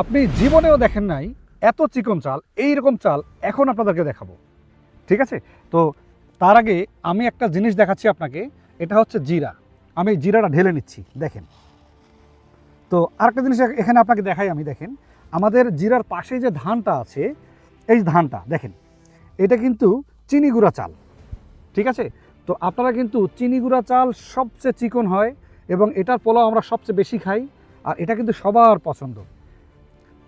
আপনি জীবনেও দেখেন নাই এত চিকন চাল এই রকম চাল এখন আপনাদেরকে দেখাবো। ঠিক আছে? তো তার আগে আমি একটা জিনিস দেখাচ্ছি আপনাকে, এটা হচ্ছে জিরা। আমি জিরাটা ঢেলে নিচ্ছি, দেখেন। তো আরেকটা জিনিস এখানে আপনাকে দেখাই আমি, দেখেন। আমাদের জিরার পাশে যে ধানটা আছে, এই ধানটা, দেখেন। এটা কিন্তু চিনি গুঁড়া চাল। ঠিক আছে? তো আপনারা কিন্তু চিনি গুঁড়া চাল সবচেয়ে চিকন হয় এবং এটার পোলাও আমরা সবচেয়ে বেশি খাই, আর এটা কিন্তু সবার পছন্দ।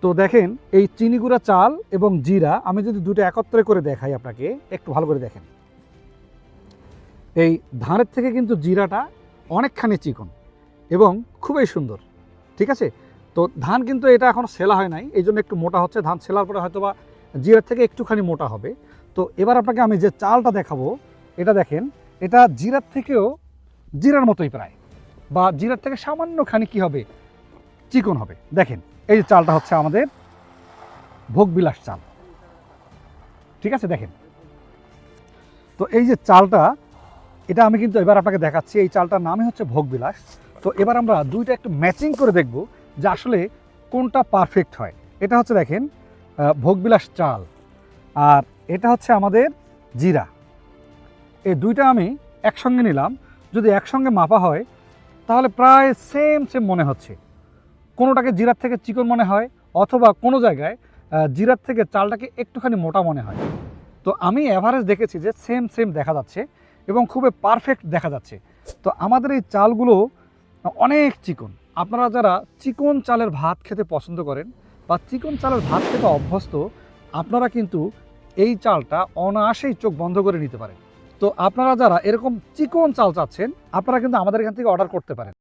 তো দেখেন, এই চিনি গুঁড়া চাল এবং জিরা আমি যদি দুটো একত্রে করে দেখাই আপনাকে, একটু ভালো করে দেখেন। এই ধানের থেকে কিন্তু জিরাটা অনেকখানি চিকন এবং খুবই সুন্দর, ঠিক আছে? তো ধান কিন্তু এটা এখন সেলা হয় নাই, এই জন্য একটু মোটা হচ্ছে। ধান সেলার পরে হয়তো বা জিরার থেকে একটুখানি মোটা হবে। তো এবার আপনাকে আমি যে চালটা দেখাবো, এটা দেখেন, এটা জিরার থেকেও জিরার মতোই প্রায়, বা জিরার থেকে সামান্যখানি কি হবে? চিকন হবে। দেখেন এই চালটা হচ্ছে আমাদের ভোগবিলাস চাল। ঠিক আছে, দেখেন। তো এই যে চালটা, এটা আমি কিন্তু এবার আপনাকে দেখাচ্ছি। এই চালটার নামই হচ্ছে ভোগবিলাস। তো এবার আমরা দুইটা একটু ম্যাচিং করে দেখব যে আসলে কোনটা পারফেক্ট হয়। এটা হচ্ছে দেখেন ভোগবিলাস চাল। আর এটা হচ্ছে আমাদের জিরা। এই দুইটা আমি একসঙ্গে নিলাম। যদি একসঙ্গে মাপা হয়, তাহলে প্রায় সেম সেম মনে হচ্ছে। কোনোটাকে জিরার থেকে চিকন মনে হয় অথবা কোনো জায়গায় জিরার থেকে চালটাকে একটুখানি মোটা মনে হয়। তো আমি অ্যাভারেজ দেখেছি যে সেম সেম দেখা যাচ্ছে এবং খুবই পারফেক্ট দেখা যাচ্ছে। তো আমাদের এই চালগুলো অনেক চিকন। আপনারা যারা চিকন চালের ভাত খেতে পছন্দ করেন বা চিকন চালের ভাত খেতে অভ্যস্ত, আপনারা কিন্তু এই চালটা অনায়াসেই চোখ বন্ধ করে নিতে পারেন। তো আপনারা যারা এরকম চিকন চাল চাচ্ছেন, আপনারা কিন্তু আমাদের এখান থেকে অর্ডার করতে পারেন।